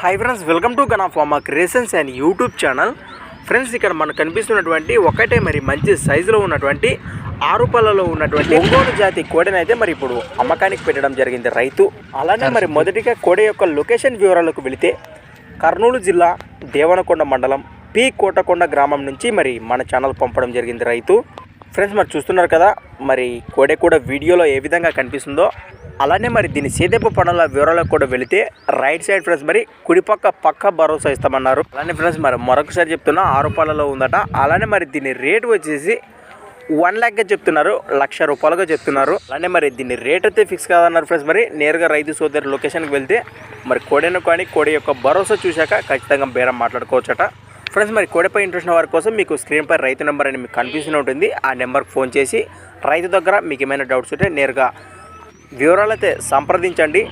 Hi friends welcome to Gana farm creations and YouTube channel friends ఇక్కడ మనకు కనిపిస్తున్నటువంటి ఒకటే మరి మంచి సైజులో ఉన్నటువంటి ఆరు పళ్ళలో ఉన్నటువంటి ఒంగోలు జాతి కోడెని అయితే మరి ఇప్పుడు అమ్మకానికి పెట్టడం జరిగింది రైతు. అలానే మరి మొదటిగా కోడె యొక్క లొకేషన్ వివరాలకు వెళితే కర్నూలు జిల్లా దేవనకొండ మండలం పి కోటకొండ గ్రామం నుంచి మరి మన ఛానల్ పంపడం జరిగింది రైతు. ఫ్రెండ్స్ మరి చూస్తున్నారు కదా మరి కోడె కూడా వీడియోలో ఏ విధంగా కనిపిస్తుందో అలానే మరి దీని సేదెప్ప పనుల వివరాలకు కూడా వెళితే రైట్ సైడ్ ఫ్రెండ్స్ మరి కుడిపక్క పక్క భరోసా ఇస్తామన్నారు. అలానే ఫ్రెండ్స్ మరి మరొకసారి చెప్తున్నా ఆరు రూపాయలలో ఉందట. అలానే మరి దీని రేటు వచ్చేసి వన్ ల్యాక్గా చెప్తున్నారు లక్ష రూపాయలుగా చెప్తున్నారు. అలానే మరి దీని రేట్ అయితే ఫిక్స్ కాదన్నారు ఫ్రెండ్స్ మరి నేరుగా రైతు సోదరి లొకేషన్కి వెళ్తే మరి కోడెను కానీ కోడి యొక్క భరోసా చూశాక ఖచ్చితంగా బేరం మాట్లాడుకోవచ్చట. ఫ్రెండ్స్ మరి కోడిపై ఇంట్రెస్ట్ ఉన్న వారి కోసం మీకు స్క్రీన్పై రైతు నెంబర్ అని మీకు కనిపిస్తూనే ఉంటుంది. ఆ నెంబర్కి ఫోన్ చేసి రైతు దగ్గర మీకు ఏమైనా డౌట్స్ ఉంటే నేరుగా వివరాలు అయితే సంప్రదించండి.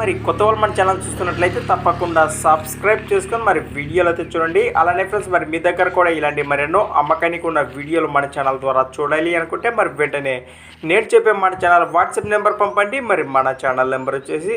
మరి కొత్త వాళ్ళు మన ఛానల్ చూస్తున్నట్లయితే తప్పకుండా సబ్స్క్రైబ్ చేసుకొని మరి వీడియోలు అయితే చూడండి. అలానే ఫ్రెండ్స్ మరి మీ దగ్గర కూడా ఇలాంటి మరెన్నో అమ్మకానికి ఉన్న వీడియోలు మన ఛానల్ ద్వారా చూడాలి అనుకుంటే మరి వెంటనే నేను చెప్పే మన ఛానల్ వాట్సాప్ నెంబర్ పంపండి. మరి మన ఛానల్ నెంబర్ వచ్చేసి